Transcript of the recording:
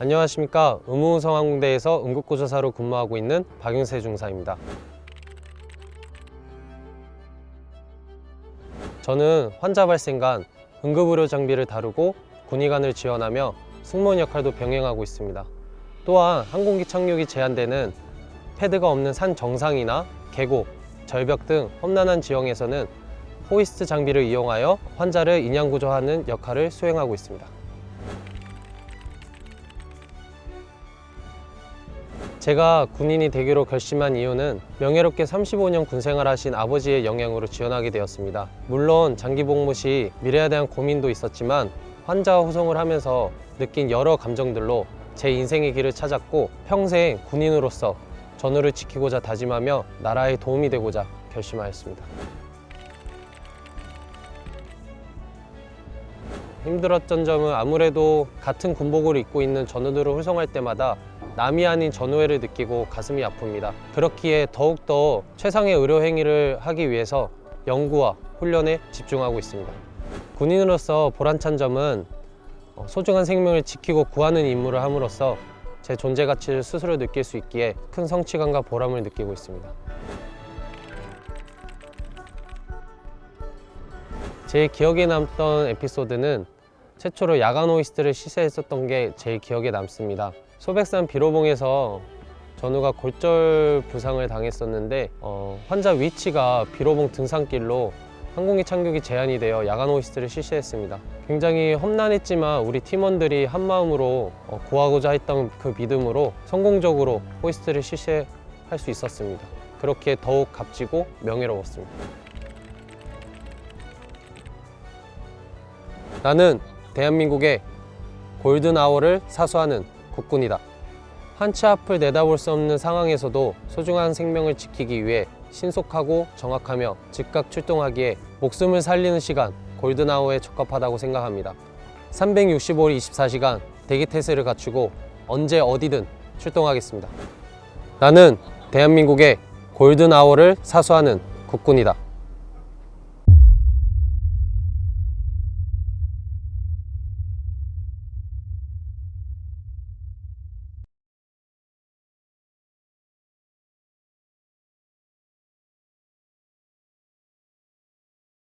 안녕하십니까 의무성항공대에서 응급구조사로 근무하고 있는 박윤세 중사입니다. 저는 환자 발생간 응급의료 장비를 다루고 군의관을 지원하며 승무원 역할도 병행하고 있습니다. 또한 항공기 착륙이 제한되는 패드가 없는 산 정상이나 계곡, 절벽 등 험난한 지형에서는 호이스트 장비를 이용하여 환자를 인양구조하는 역할을 수행하고 있습니다. 제가 군인이 되기로 결심한 이유는 명예롭게 35년 군생활 하신 아버지의 영향으로 지원하게 되었습니다. 물론 장기 복무 시 미래에 대한 고민도 있었지만 환자와 호송을 하면서 느낀 여러 감정들로 제 인생의 길을 찾았고 평생 군인으로서 전우를 지키고자 다짐하며 나라에 도움이 되고자 결심하였습니다. 힘들었던 점은 아무래도 같은 군복을 입고 있는 전우들을 후송할 때마다 남이 아닌 전우회를 느끼고 가슴이 아픕니다. 그렇기에 더욱더 최상의 의료 행위를 하기 위해서 연구와 훈련에 집중하고 있습니다. 군인으로서 보람찬 점은 어, 소중한 생명을 지키고 구하는 임무를 함으로써 제 존재 가치를 스스로 느낄 수 있기에 큰 성취감과 보람을 느끼고 있습니다. 제 기억에 남던 에피소드는 최초로 야간 호이스트를 시사했었던 게 제일 기억에 남습니다. 소백산 비로봉에서 전우가 골절 부상을 당했었는데 어, 환자 위치가 비로봉 등산길로 항공기 착륙이 제한이 되어 야간 호이스트를 실시했습니다. 굉장히 험난했지만 우리 팀원들이 한 마음으로 어, 구하고자 했던 그 믿음으로 성공적으로 호이스트를 실시할 수 있었습니다. 그렇게 더욱 값지고 명예로웠습니다. 나는 대한민국의 골든 아워를 사수하는 국군이다. 한치 앞을 내다볼 수 없는 상황에서도 소중한 생명을 지키기 위해 신속하고 정확하며 즉각 출동하기에 목숨을 살리는 시간 골든 아워에 적합하다고 생각합니다. 365일 24시간 대기 태세를 갖추고 언제 어디든 출동하겠습니다. 나는 대한민국의 골든 아워를 사수하는 국군이다.